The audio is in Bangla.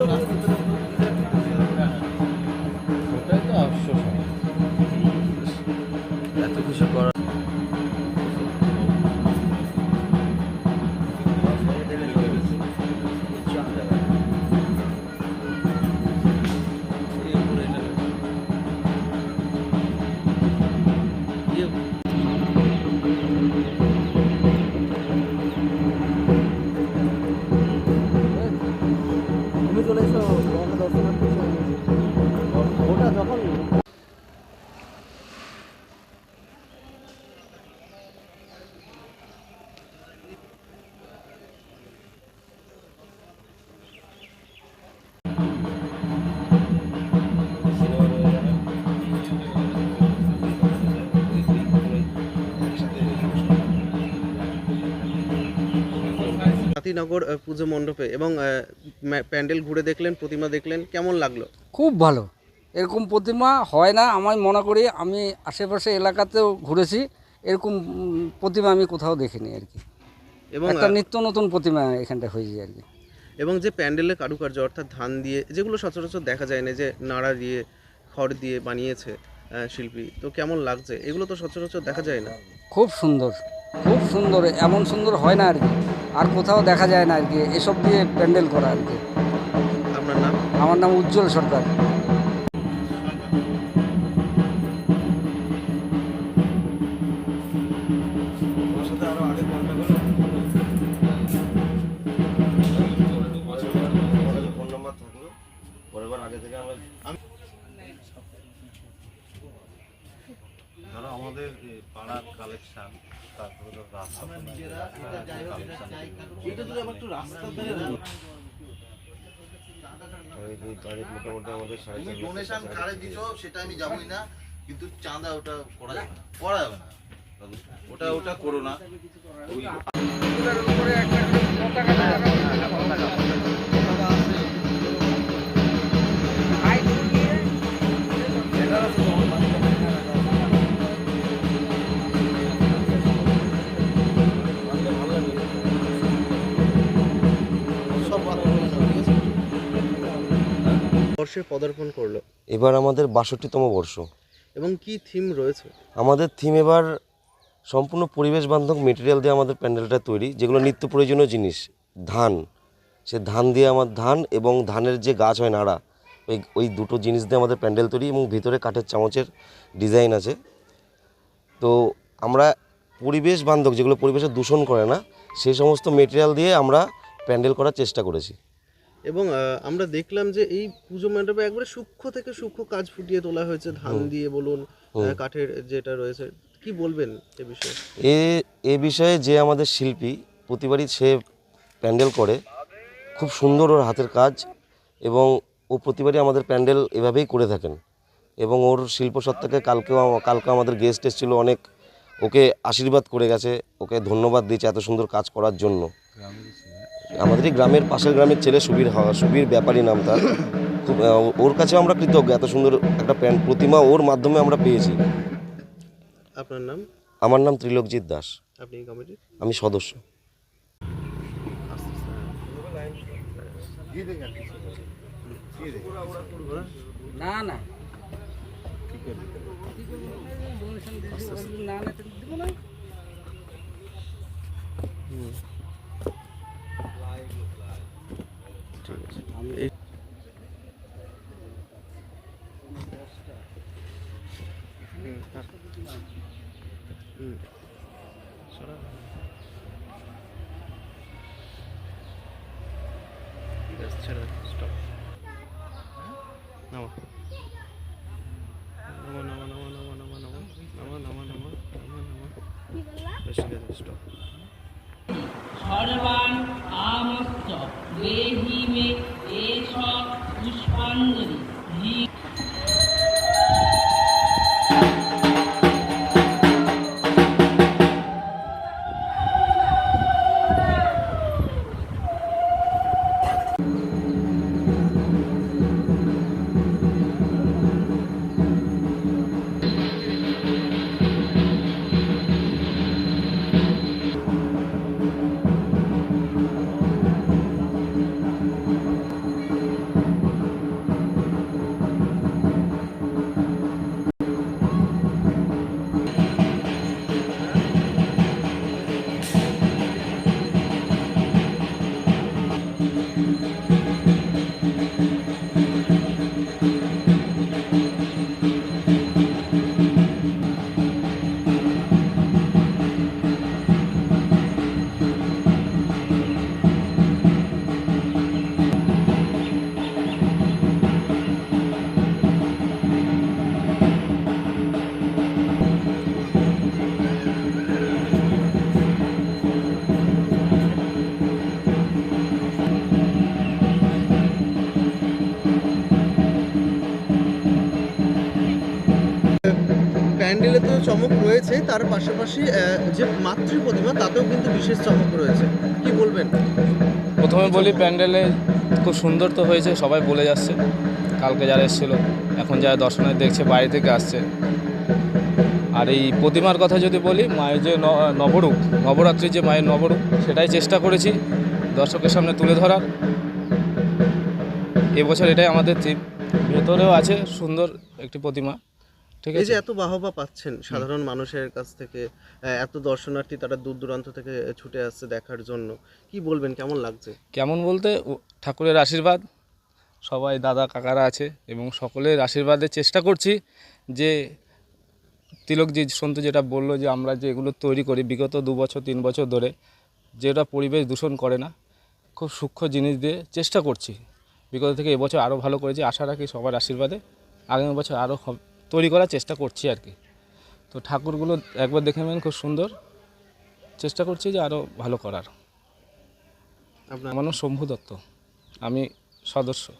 Nothing. আহ, পুজো মণ্ডপে এবং প্যান্ডেল ঘুরে দেখলেন প্রতিমা দেখলেন কেমন লাগল? খুব ভালো। এরকম প্রতিমা হয় না আমি মনে করি আমি আশেপাশে এলাকাতেও ঘুরেছি এরকম প্রতিমা আমি কোথাও দেখিনি আর কি। এবং একটা নিত্য নতুন প্রতিমা এখানটা হয়েছে আর কি। এবং যে প্যান্ডেলের কারুকার্য অর্থাৎ ধান দিয়ে যেগুলো সচরাচর দেখা যায় না যে নাড়া দিয়ে খড় দিয়ে বানিয়েছে শিল্পী তো কেমন লাগছে? এগুলো তো সচরাচর দেখা যায় না। খুব সুন্দর। খুব সুন্দর এমন সুন্দর হয় না আর কি আর কোথাও দেখা যায় না আর কি এসব দিয়ে প্যান্ডেল করা আর কি আপনার নাম? আমার নাম উজ্জ্বল সরকার। ধরো আমাদের পাড়ার কালেকশন তারপরে ধরো রাস্তা মোটামুটি আমাদের তুমি ডোনেশন কারে দিছো সেটা আমি জানি না কিন্তু চাঁদা ওটা করা যাবে না। করা যাবে না। ওটা ওটা করো না। ওই বর্ষে পদার্পণ করল। এবার আমাদের বাষট্টিতম বর্ষ। এবং কি থিম রয়েছে? আমাদের থিম এবার সম্পূর্ণ পরিবেশ বান্ধব মেটেরিয়াল দিয়ে আমাদের প্যান্ডেলটা তৈরি যেগুলো নিত্য প্রয়োজনীয় জিনিস। ধান। সে ধান দিয়ে আমার ধান এবং ধানের যে গাছ হয় নাড়া ওই ওই দুটো জিনিস দিয়ে আমাদের প্যান্ডেল তৈরি এবং ভিতরে কাঠের চামচের ডিজাইন আছে। তো আমরা পরিবেশ বান্ধব যেগুলো পরিবেশে দূষণ করে না সেই সমস্ত মেটেরিয়াল দিয়ে আমরা প্যান্ডেল করার চেষ্টা করেছি। এবং আমরা দেখলাম যে এই পুজো মণ্ডপে একবারে সূক্ষ্ম থেকে সূক্ষ্ম কাজ ফুটিয়ে তোলা হয়েছে। ধান দিয়ে বলুন কাঠের যেটা রয়েছে। কি বলবেন এ বিষয়ে? এ এ বিষয়ে যে আমাদের শিল্পী প্রতিবারই সে প্যান্ডেল করে। খুব সুন্দর ওর হাতের কাজ এবং ও প্রতিবারই আমাদের প্যান্ডেল এভাবেই করে থাকেন। এবং ওর শিল্পসত্তাকে কালকেও কালকে আমাদের গেস্ট এসেছিল অনেক। ওকে আশীর্বাদ করে গেছে ওকে ধন্যবাদ দিয়েছে এত সুন্দর কাজ করার জন্য। আমাদেরই গ্রামের পাশের গ্রামের ছেলে সুবীর হওয়া সুবীর ব্যাপারী নাম তার খুব ওর কাছে আমরা কৃতজ্ঞ এত সুন্দর একটা প্যান্ট প্রতিমা ওর মাধ্যমে আমরা পেয়েছি আপনার নাম আমার নাম ত্রিলোকজিৎ দাস আপনি কমিটির আমি সদস্য না না না না নামো। নামো, নামো, নামো, নামো, নামো, নামো, নামো, নামো, নামো, নামো, নামো। stop. সর্বান আমস্ত দেহি মে এষ পুষ্পাঞ্জলি। চমক রয়েছে, তার পাশাপাশি যে মাতৃ প্রতিমা তাতেও কিন্তু বিশেষ চমক রয়েছে। কি বলবেন? প্রথমে বলি, প্যান্ডেলে খুব সুন্দর তো হয়েছে, সবাই বলে যাচ্ছে। কালকে যারা এসেছিল, এখন যারা দর্শনে দেখছে, বাইরে থেকে আসছে। আর এই প্রতিমার কথা যদি বলি, মায়ের যে নবরূপ নবরাত্রির যে মায়ের নবরূপ, সেটাই চেষ্টা করেছি দর্শকের সামনে তুলে ধরার। এবছর এটাই আমাদের থিম। ভেতরেও আছে সুন্দর একটি প্রতিমা। ঠিক এই যে আছে? এত বাহবা পাচ্ছেন সাধারণ মানুষের কাছ থেকে এত দর্শনার্থী তারা দূর দূরান্ত থেকে ছুটে আসছে দেখার জন্য। কি বলবেন কেমন লাগছে? কেমন বলতে ঠাকুরের আশীর্বাদ সবাই দাদা কাকারা আছে এবং সকলের আশীর্বাদে চেষ্টা করছি যে তিলকজি সন্তু যেটা বলল যে আমরা যে এগুলো তৈরি করি বিগত দু বছর তিন বছর ধরে যেটা পরিবেশ দূষণ করে না খুব সূক্ষ্ম জিনিস দিয়ে চেষ্টা করছি। বিগত থেকে এবছর আরও ভালো করেছি আশা রাখি সবার আশীর্বাদে আগামী বছর আরও তৈরি করার চেষ্টা করছি আর কি। তো ঠাকুরগুলো একবার দেখে নেবেন খুব সুন্দর। চেষ্টা করছি যে আরও ভালো করার। আমার নাম শম্ভু দত্ত। আমি সদস্য।